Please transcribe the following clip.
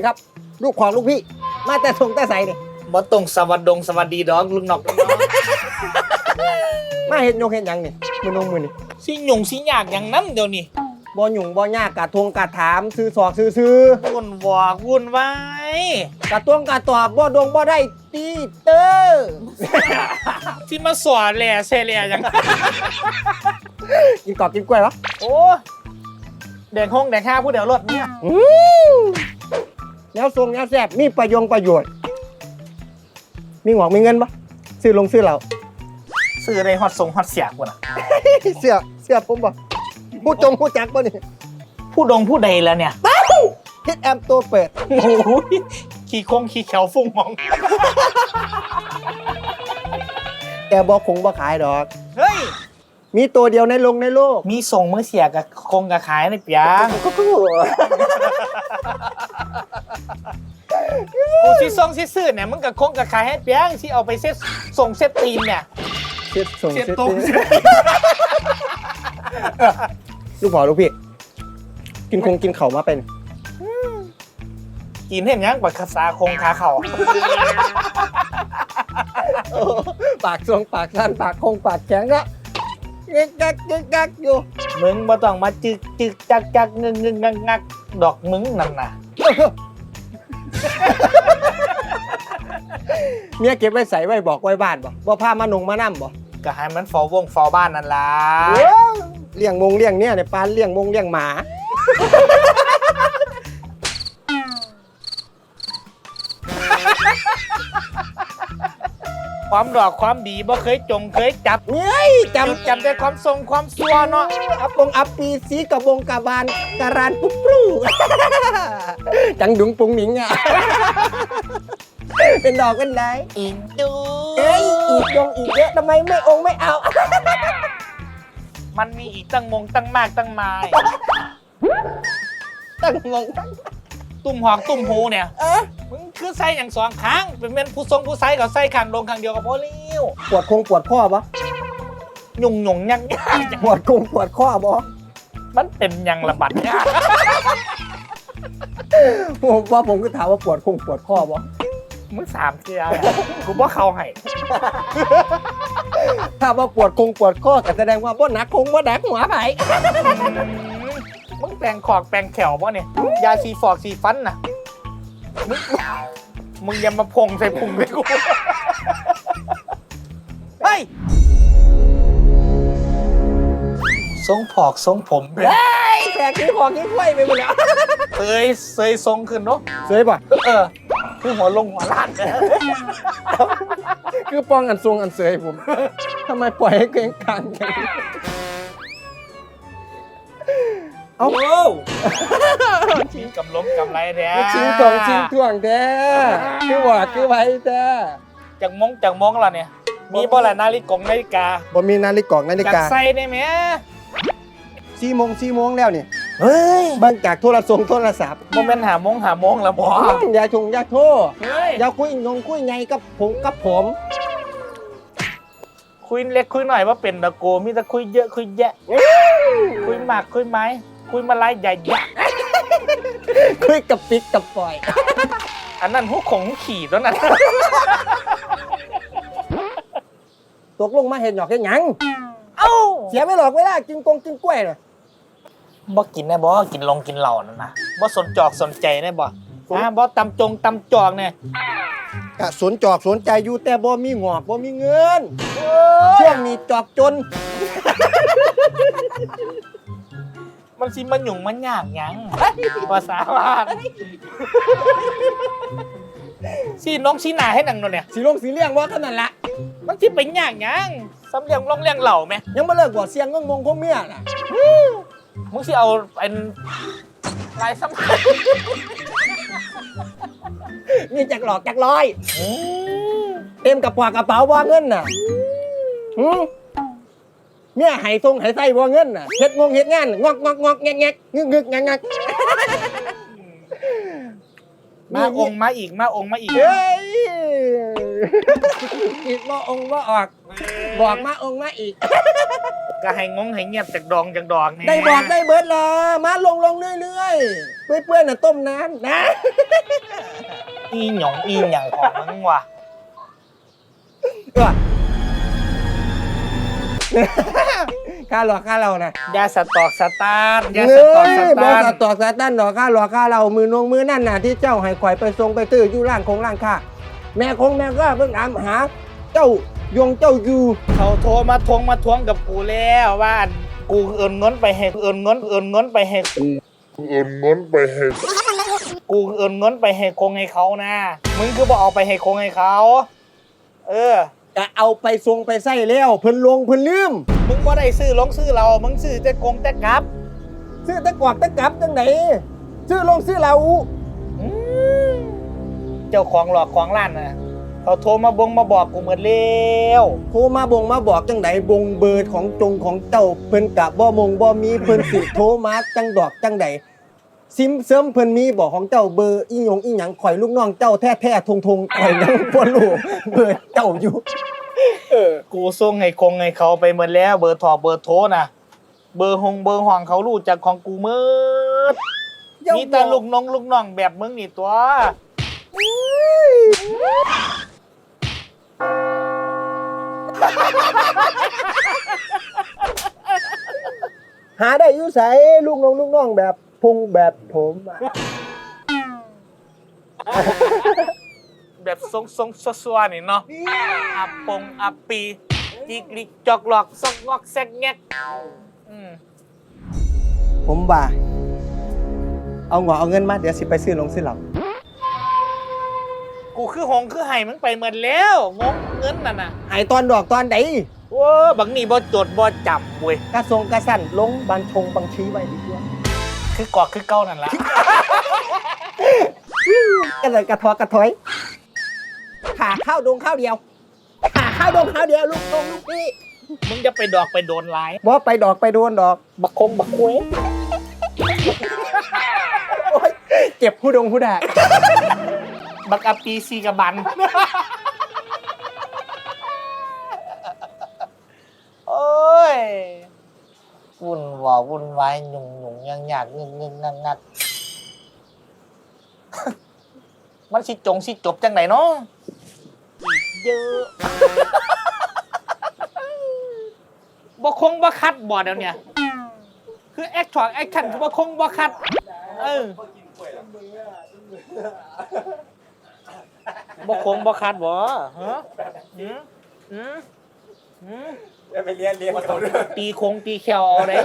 นี่ครับ ลูกของลูกพี่ มาแต่ทรงแต่ใสนี่บ่ตรงสวัสดงสวัสดีดอกลุงนอกลุงน้องมาเห็นยงเห็นหยังนี่มือนงมือนี่สิหยุ่งสิยากอย่างนั้นเดี๋ยวนี้บ่หยุ่งบ่ยากกะทวงกะถามซื้อสอกซื้อซื้อวุ่นวอกวุ่นวายกะตวงกะตอบบ่ดงบ่ได้ตีเตอร์ที่มาสอนแหล่เซเลียอย่างกินกรอบกินกล้วยวะโอ้แดงห้องแดงห้าผู้เดียวรถเนี่ยอืม แนวทรงแนวแซ่บมีประโยงประโยชน์ มีหวังมีเงินปะซื้อลงซื้อเราซื้อในฮอตทรงฮอตเสียกว่านะเสื้อเสื้อผมบ่ผู้จงผู้จักบ่นี่ผู้ดงผู้ใดแล้วเนี่ยเฮ็ดแอมตัวเปิดโอ้โหขี่คงขี่แขวฟุ้งมอง แต่บ่คงบ่ขายดอก เฮ้ย มีตัวเดียวในโลกในโลกมีส่งมือเสียกับคงกับขายในเปียงก็คือกูสิส่งสิซื้อเนี่ยมึงกับคงกับขายให้เปียงที่เอาไปเซ็ตส่งเซ็ตตีนเนี่ยเช็ดส่งเซ็ตเช็ดตรงตีลูกพ่อลูกพี่ กินคงกินเข่าวมาเป็น กินเห็นยังกว่าคาซาคงคาเข่าปากทรงปากสั้นปากคงปากแข็งก็เก๊กกักเก๊กกักอยู่ มึงบ่ต้องมาจึกจึกจักจักงึงงึงงักงักดอกมึงนั่นน่ะ เมียเก็บไว้ใส่ไว้บอกไว้บ้านบ่บ่พามาหนงมานั่บ่ก็ให้มันฟอวงฟอบ้านนั่นล่ะ เลี้ยงมงเลี้ยงเนี่ยในปานเลี้ยงมงเลี้ยงหมา ความดอกความดีบ่เคยจงเคยจับเฮ้ยจจำจำแต่ความทรงความซัวเนาะำอัปปงอัปปีสีกระบงกระบาลการานปุ๊บปรูจังดุงปุงหนิงอะ เป็นดอกเป็นไดอีกดูเอ้ยอีกยงอีกเยอะทำไมไม่องค์ไม่เอา มันมีอีกตั้งมงตั้งมากตั้งมาย ตั้งงง ตุ่มหอกตุ่มหูเนี่ย เอ๊ะมึงคือใส่อย่างสองครั้งเป็นเป็นผู้ทรงผู้ใส่ก็ใส่ข้างลงข้างเดียวกับพ่อเลี้ยวปวดคงปวดข้อปะหยุ่งหยุ่งยังยากปวดคงปวดข้อปะมันเป็นยังระบัดยากผมว่าผมก็ถามว่าปวดคงปวดข้อปะมึงสามเทียกูบ่เข้าให้ถ้าว่าปวดคงปวดข้อก็แสดงว่าบ่หนักคงบ่ดักหัวไผ มึงแปลงขอกแปลงแขวป่ะเนี่ยยาสีฟอกสีฟันน่ะ มึงมึงอยังมาพงใส่พุงเลยกูเฮ้ยทรงผอกทรงผมเนี่ยเฮ้ยแตกขี้คอขี้ไขว้ไปหมดแล้วเซยเซยทรงขึ้นเนาะเสยป่ะเออคือหัวลงหัวล้านคือป้องอันทรงอันเสยผมทำไมปล่อยให้เกรงกลางกัน เอาโอ้ชิงกำล้มกำไรแท้ชิงทองชิงท่วงแท้คือว่าคือไว้แท้จากมงจากมงแล้วเนี่ย มีบ่ละนาฬิกงนาฬิกาบ่มีนาฬิกานาฬิจากกาใส่ได้ไหมสี่โมงสี่โมงแล้วนี่เฮ้ยเบิ่งจากโทรศัพท์โทรศัพท์โมเมนต์หาโมงหาโมงแล้วบออย่าชงอย่าโทรเฮ้ยอย่าคุยงงคุยไงกับผมกับผม คุยเล็กคุยหน่อยว่าเป็นตะโกมีแต่คุยเยอะคุยแยะคุยหมากคุยไม้ คุยมาลายใหญ่แยะคุยกับปิ๊กกับปล่อย อันนั้นหุกของขี่ตัวนั้นตกลงมาเห็นหยอกเห็นหยัง เอ้าเสียไม่หลอกเวลากินกงกินกล้วยน่ะบ่กินแน่บ่กินลงกินเหล่านั่นนะบ่สนจอกสนใจแน่บ่อ่าบ่ตำจงตำจอกเนี่ยกะสนจอกสนใจอยู่แต่บ่มีงอกบ่มีเงินช่วงนี้จอกจน มันสิมันหยุ่งมันยากหยังภาษาบ้านสีน้องสีหนาให้หนังหน่อยเนี่ย สีลงสีเลี่ยงว่าเท่านั้นละ มันสิเป็นยากหยังซ้ำเลี้ยงร้องเลี้ยงเหล่าไหมยังไม่เลิกบ่เสียงงงมงของเมียน่ะมึงสิเอาเป็นลายซ้ำมีจักหลอกจักลอย เต็มกับปากกระเป๋าบ่เงินน่ะหืม เมียไห้ทรงไห้ไส้บ่เงินน่ะเฮ็ดงงเฮ็ดงานงอกงอกงอกแงกแงกงึกงึกงักงักมาองค์มาอีกมาองค์มาอีก เฮ้ยอีกบ่องค์บ่ออก บอกมาองค์มาอีก ก็ให้งงให้เงียบจากดองจากดอกนี่ได้บอกได้เบิดละมาลงลงเรื่อยๆเปื่อยๆน่ะต้มน้ำนะ อีหยองอีหยังของมึงวะเออ ค่าหลอกค่าเรานะยาสตอกสตาร์ทยาเงสตอกสยบตาอกร์สทตอกสตันหลอกค่าหลอกค่าเรามือนงมือนั่นน่ะที่เจ้าให้ข่อยไปทรงไปตื้ออยู่ร่างคงร่างค่าแม่คงแม่ก็เพิ่งถามหา เจ้ายงเจ้าอยู่เขาโทรมาทวงมาทวงกับกูแล้วว่ากูเอินเงินไปให้เอินเงินเอินเงินไปให้เอินเงินไปให้กูเอินเงินไปให้คงให้เขานะมึงคือบอกเอาไปให้คงให้เขา เออ จะเอาไปทรงไปใส่แล้วเพิ่นลงเพิ่นลืม มึงบ่ได้ซื้อลงซื้อเรา มึงซื้อแต่กงแต่กลับ ซื้อตะกวากตะกลับจังไหนซื้อลงซื้อเราอืมเจ้าของหลอกของร้านน่ะเขาโทรมาบงมาบอกกูหมดแล้วโทรมาบงมาบอกจังไหนบงเบอร์ของจงของเจ้าเพิ่นกะบ่มงบ่มีเพิ่นสิโทรมาจังดอกจังใด ซิมเสริมเพิ่นมีบอกของเจ้าเบอร์อีหยงอีหยังข่อยลูกน้องเจ้าแท้แท้ๆทงทงๆข่อยยังบ่รู้เบอร์เจ้าอยู่ เออ กูส่งให้คงให้เขาไปหมดแล้ว เบอร์ถอเบอร์โทรน่ะ เบอร์หงเบอร์ห่องเขารู้จักของกูหมืดมีแต่ลูกน้องลูกน้องแบบมึงนี่ตัว หาได้อยู่ไสลูกน้องลูกน้องแบบ พงแบบผมอะแบบทรงทรงซัวๆนี่เนาะอับปงอับปีจิกลิกจอกหลอกซอกงอกแซกแงกอืมผมว่าเอาหัวเอาเงินมาเดี๋ยวสิไปซื้อลงซื้อเหล่ากูคือหงคือไห้มึงไปหมดแล้วงงเงินน่ะนะหายตอนดอกตอนใดว้าบังนี่บ่จดบ่จำเว้ยกระทรงกระสั่นลงบางชงบางชี้ไว้ดีกว่า คือกอกคือเก้านั่นละก็เลยกระทอกระถอยขาข้าวดงข้าวเดียวขาข้าวดงข้าวเดียวลูกน้องลูกพี่มึงจะไปดอกไปโดนหลายบ่ไปดอกไปโดนดอก บักคงบักคุยโอ๊ยเจ็บผู้ดงผู้ด่าบักอับปีซีกับบันโอ้ยวุ่นวาวุ่นวายหยุ่งห ยุ่งยังยากงึงงึงงักงักมันสิจงสิจบจังไหนเนาะอีกเยอะบ่คงบ่คัดบ่เดี๋ยวเนี้ยคือแอคชั่นแอคชั่นคือบ่คงบ่คัด เออบ่คงบ่คัดบ่ฮะหืมหืมหืมไปเรียนเรียนเขาด้วยตีคงตีแควเอาได้